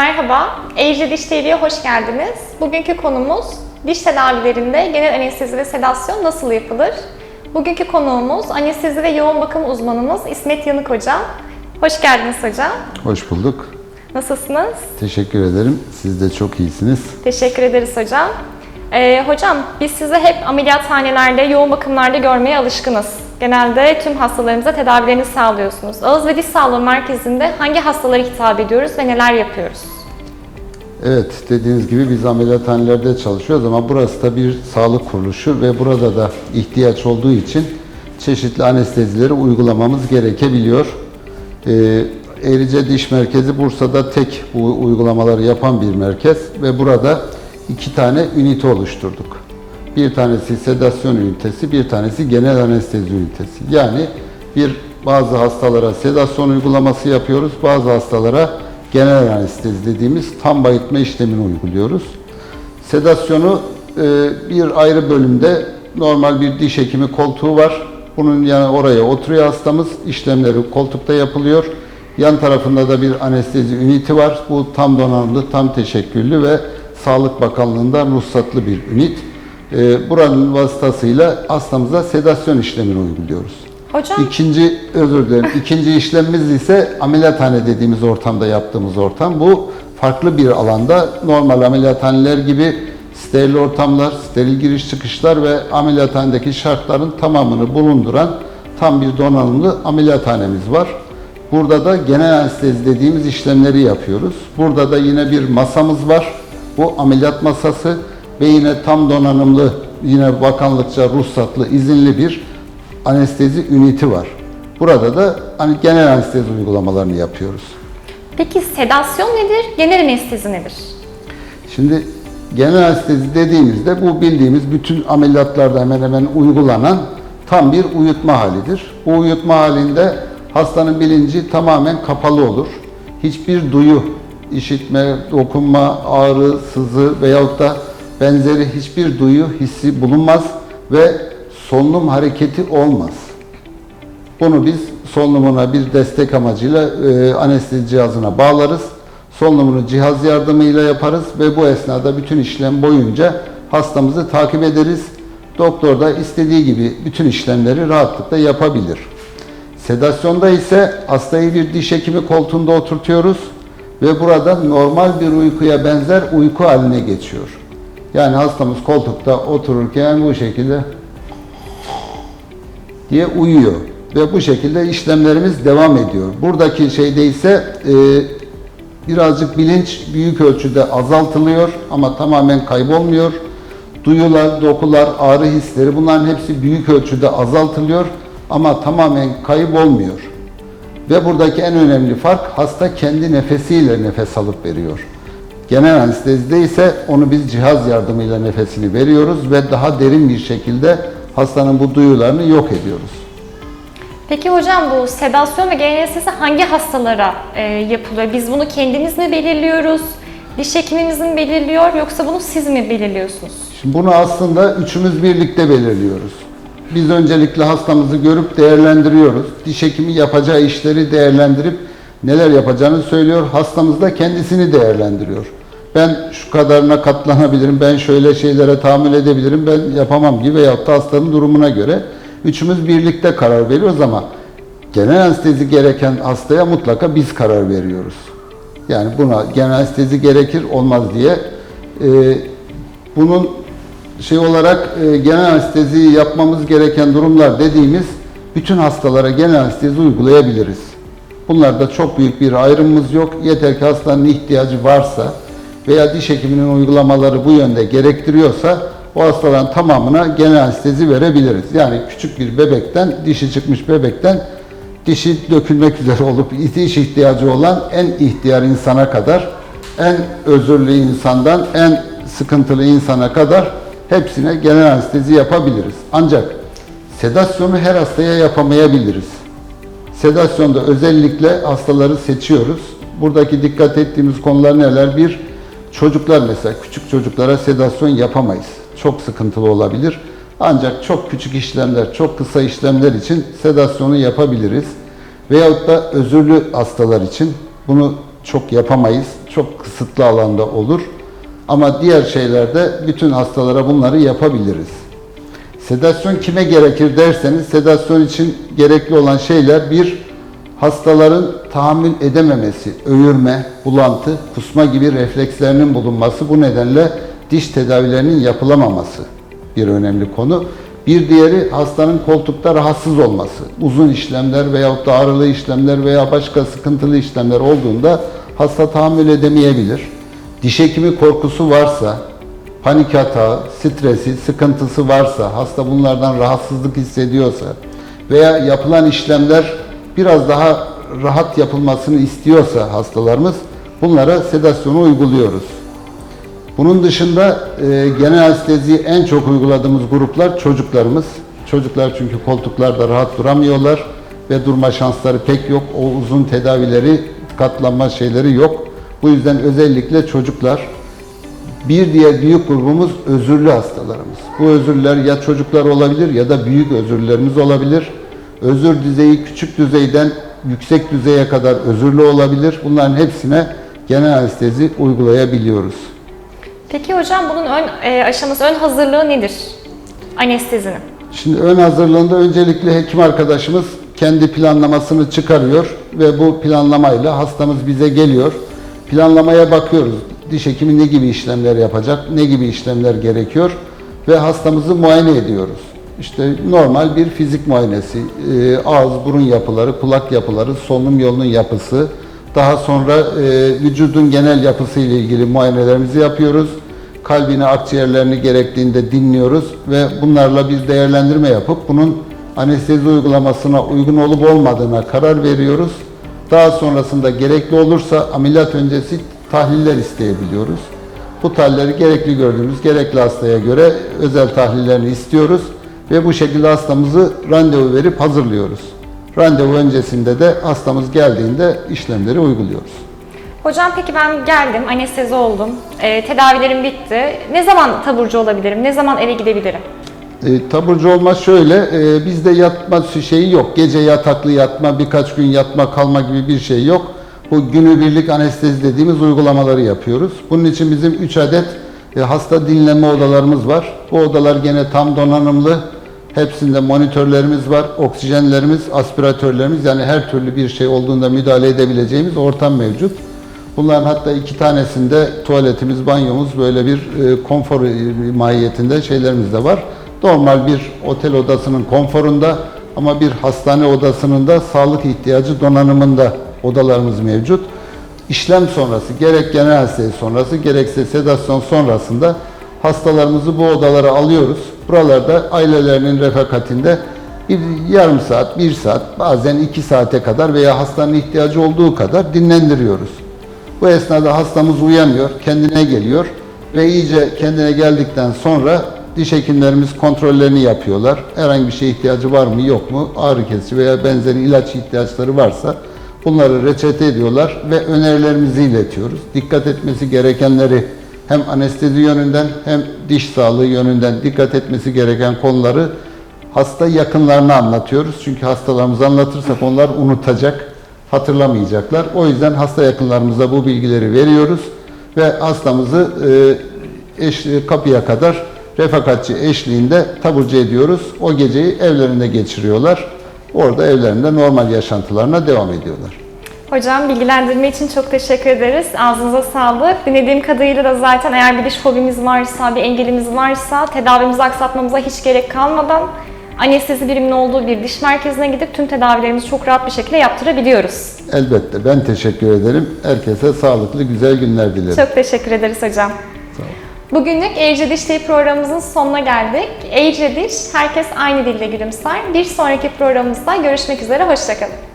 Merhaba, Eğri Diş TV'ye hoş geldiniz. Bugünkü konumuz diş tedavilerinde genel anestezi ve sedasyon nasıl yapılır? Bugünkü konuğumuz anestezi ve yoğun bakım uzmanımız İsmet Yanık Hocam. Hoş geldiniz hocam. Hoş bulduk. Nasılsınız? Teşekkür ederim. Siz de çok iyisiniz. Teşekkür ederiz hocam. Ee, hocam biz sizi hep ameliyathanelerde, yoğun bakımlarda görmeye alışkınız. Genelde tüm hastalarımıza tedavilerini sağlıyorsunuz. Ağız ve diş sağlığı merkezinde hangi hastalara hitap ediyoruz ve neler yapıyoruz? Evet, dediğiniz gibi biz ameliyathanelerde çalışıyoruz ama burası da bir sağlık kuruluşu ve burada da ihtiyaç olduğu için çeşitli anestezileri uygulamamız gerekebiliyor. Ee, Eğrice Diş Merkezi Bursa'da tek bu uygulamaları yapan bir merkez ve burada iki tane ünite oluşturduk. Bir tanesi sedasyon ünitesi, bir tanesi genel anestezi ünitesi. Yani bir bazı hastalara sedasyon uygulaması yapıyoruz, bazı hastalara genel anestezi dediğimiz tam bayıltma işlemini uyguluyoruz. Sedasyonu e, bir ayrı bölümde normal bir diş hekimi koltuğu var. Bunun yanı oraya oturuyor hastamız. İşlemleri koltukta yapılıyor. Yan tarafında da bir anestezi üniti var. Bu tam donanımlı, tam teşekküllü ve Sağlık Bakanlığı'ndan ruhsatlı bir ünit. E, buranın vasıtasıyla hastamıza sedasyon işlemini uyguluyoruz. Hocam, İkinci, özür dilerim, ikinci işlemimiz ise ameliyathane dediğimiz ortamda yaptığımız ortam. Bu farklı bir alanda normal ameliyathaneler gibi steril ortamlar, steril giriş çıkışlar ve ameliyathanedeki şartların tamamını bulunduran tam bir donanımlı ameliyathanemiz var. Burada da genel anestezi dediğimiz işlemleri yapıyoruz. Burada da yine bir masamız var. Bu ameliyat masası ve yine tam donanımlı, yine bakanlıkça ruhsatlı, izinli bir anestezi üniti var. Burada da hani genel anestezi uygulamalarını yapıyoruz. peki sedasyon nedir, genel anestezi nedir? Şimdi genel anestezi dediğimizde bu bildiğimiz bütün ameliyatlarda hemen hemen uygulanan tam bir uyutma halidir. Bu uyutma halinde hastanın bilinci tamamen kapalı olur. Hiçbir duyu, işitme, dokunma, ağrı, sızı veyahut da benzeri hiçbir duyu, hissi bulunmaz ve solunum hareketi olmaz. Bunu biz solunumuna bir destek amacıyla e, anestezi cihazına bağlarız. Solunumunu cihaz yardımıyla yaparız ve bu esnada bütün işlem boyunca hastamızı takip ederiz. Doktor da istediği gibi bütün işlemleri rahatlıkla yapabilir. Sedasyonda ise hastayı bir diş hekimi koltuğunda oturtuyoruz ve burada normal bir uykuya benzer uyku haline geçiyor. Yani hastamız koltukta otururken bu şekilde diye uyuyor ve bu şekilde işlemlerimiz devam ediyor. Buradaki şeyde ise e, birazcık bilinç büyük ölçüde azaltılıyor ama tamamen kaybolmuyor. Duyular, dokular, ağrı hisleri bunların hepsi büyük ölçüde azaltılıyor ama tamamen kaybolmuyor. Ve buradaki en önemli fark hasta kendi nefesiyle nefes alıp veriyor. Genel anestezide ise onu biz cihaz yardımıyla nefesini veriyoruz ve daha derin bir şekilde hastanın bu duyularını yok ediyoruz. Peki hocam bu sedasyon ve genel anestezi hangi hastalara e, yapılıyor? Biz bunu kendimiz mi belirliyoruz? Diş hekimimiz mi belirliyor yoksa bunu siz mi belirliyorsunuz? Şimdi bunu aslında üçümüz birlikte belirliyoruz. Biz öncelikle hastamızı görüp değerlendiriyoruz. Diş hekimi yapacağı işleri değerlendirip neler yapacağını söylüyor. Hastamız da kendisini değerlendiriyor. Ben şu kadarına katlanabilirim, ben şöyle şeylere tahammül edebilirim, ben yapamam gibi veyahut da hastanın durumuna göre üçümüz birlikte karar veriyoruz ama genel anestezi gereken hastaya mutlaka biz karar veriyoruz. Yani buna genel anestezi gerekir olmaz diye e, bunun şey olarak e, genel anestezi yapmamız gereken durumlar dediğimiz bütün hastalara genel anestezi uygulayabiliriz. Bunlarda çok büyük bir ayrımımız yok. Yeter ki hastanın ihtiyacı varsa veya diş hekiminin uygulamaları bu yönde gerektiriyorsa o hastaların tamamına genel anestezi verebiliriz. Yani küçük bir bebekten, dişi çıkmış bebekten dişi dökülmek üzere olup diş ihtiyacı olan en ihtiyar insana kadar, en özürlü insandan en sıkıntılı insana kadar hepsine genel anestezi yapabiliriz. Ancak sedasyonu her hastaya yapamayabiliriz. Sedasyonda özellikle hastaları seçiyoruz. Buradaki dikkat ettiğimiz konular neler? Bir, çocuklar mesela küçük çocuklara sedasyon yapamayız. Çok sıkıntılı olabilir. Ancak çok küçük işlemler, çok kısa işlemler için sedasyonu yapabiliriz. Veyahut da özürlü hastalar için bunu çok yapamayız. Çok kısıtlı alanda olur. Ama diğer şeylerde bütün hastalara bunları yapabiliriz. Sedasyon kime gerekir derseniz sedasyon için gerekli olan şeyler bir hastaların tahammül edememesi, öğürme, bulantı, kusma gibi reflekslerinin bulunması bu nedenle diş tedavilerinin yapılamaması bir önemli konu. Bir diğeri hastanın koltukta rahatsız olması. Uzun işlemler veyahut da ağrılı işlemler veya başka sıkıntılı işlemler olduğunda hasta tahammül edemeyebilir. Diş hekimi korkusu varsa, panik hata, stresi, sıkıntısı varsa, hasta bunlardan rahatsızlık hissediyorsa veya yapılan işlemler biraz daha rahat yapılmasını istiyorsa hastalarımız bunlara sedasyonu uyguluyoruz. Bunun dışında e, genel anesteziyi en çok uyguladığımız gruplar çocuklarımız. Çocuklar çünkü koltuklarda rahat duramıyorlar ve durma şansları pek yok. O uzun tedavileri, katlanma şeyleri yok. Bu yüzden özellikle çocuklar. Bir diğer büyük grubumuz özürlü hastalarımız. Bu özürler ya çocuklar olabilir ya da büyük özürlerimiz olabilir. Özür düzeyi küçük düzeyden yüksek düzeye kadar özürlü olabilir. Bunların hepsine genel anestezi uygulayabiliyoruz. Peki hocam bunun ön e, aşaması, ön hazırlığı nedir? Anestezinin. Şimdi ön hazırlığında öncelikle hekim arkadaşımız kendi planlamasını çıkarıyor ve bu planlamayla hastamız bize geliyor. Planlamaya bakıyoruz. Diş hekimi ne gibi işlemler yapacak, ne gibi işlemler gerekiyor ve hastamızı muayene ediyoruz. İşte normal bir fizik muayenesi, e, ağız, burun yapıları, kulak yapıları, solunum yolunun yapısı, daha sonra e, vücudun genel yapısı ile ilgili muayenelerimizi yapıyoruz kalbini, akciğerlerini gerektiğinde dinliyoruz ve bunlarla bir değerlendirme yapıp bunun anestezi uygulamasına uygun olup olmadığına karar veriyoruz. Daha sonrasında gerekli olursa ameliyat öncesi tahliller isteyebiliyoruz. Bu tahlilleri gerekli gördüğümüz gerekli hastaya göre özel tahlillerini istiyoruz ve bu şekilde hastamızı randevu verip hazırlıyoruz. Randevu öncesinde de hastamız geldiğinde işlemleri uyguluyoruz. Hocam peki ben geldim, anestezi oldum, e, tedavilerim bitti. Ne zaman taburcu olabilirim? Ne zaman eve gidebilirim? E, taburcu olma şöyle, e, bizde yatma şeyi yok. Gece yataklı yatma, birkaç gün yatma kalma gibi bir şey yok. Bu günübirlik anestezi dediğimiz uygulamaları yapıyoruz. Bunun için bizim 3 adet e, hasta dinleme odalarımız var. Bu odalar gene tam donanımlı. Hepsinde monitörlerimiz var, oksijenlerimiz, aspiratörlerimiz yani her türlü bir şey olduğunda müdahale edebileceğimiz ortam mevcut. Bunların hatta iki tanesinde tuvaletimiz, banyomuz böyle bir e, konfor e, mahiyetinde şeylerimiz de var. Normal bir otel odasının konforunda ama bir hastane odasının da sağlık ihtiyacı donanımında odalarımız mevcut. İşlem sonrası gerek genel anestezi sonrası gerekse sedasyon sonrasında hastalarımızı bu odalara alıyoruz. Buralarda ailelerinin refakatinde bir yarım saat, bir saat, bazen iki saate kadar veya hastanın ihtiyacı olduğu kadar dinlendiriyoruz. Bu esnada hastamız uyanıyor, kendine geliyor ve iyice kendine geldikten sonra diş hekimlerimiz kontrollerini yapıyorlar. Herhangi bir şeye ihtiyacı var mı yok mu, ağrı kesici veya benzeri ilaç ihtiyaçları varsa bunları reçete ediyorlar ve önerilerimizi iletiyoruz. Dikkat etmesi gerekenleri hem anestezi yönünden hem diş sağlığı yönünden dikkat etmesi gereken konuları hasta yakınlarına anlatıyoruz. Çünkü hastalarımıza anlatırsak onlar unutacak hatırlamayacaklar. O yüzden hasta yakınlarımıza bu bilgileri veriyoruz ve hastamızı e, eş, kapıya kadar refakatçi eşliğinde taburcu ediyoruz. O geceyi evlerinde geçiriyorlar. Orada evlerinde normal yaşantılarına devam ediyorlar. Hocam bilgilendirme için çok teşekkür ederiz. Ağzınıza sağlık. Dinlediğim kadarıyla da zaten eğer bir diş fobimiz varsa, bir engelimiz varsa tedavimizi aksatmamıza hiç gerek kalmadan anestezi biriminin olduğu bir diş merkezine gidip tüm tedavilerimizi çok rahat bir şekilde yaptırabiliyoruz. Elbette ben teşekkür ederim. Herkese sağlıklı güzel günler dilerim. Çok teşekkür ederiz hocam. Sağ olun. Bugünlük Eğice Diş TV programımızın sonuna geldik. Eğice Diş, herkes aynı dilde gülümser. Bir sonraki programımızda görüşmek üzere, hoşçakalın.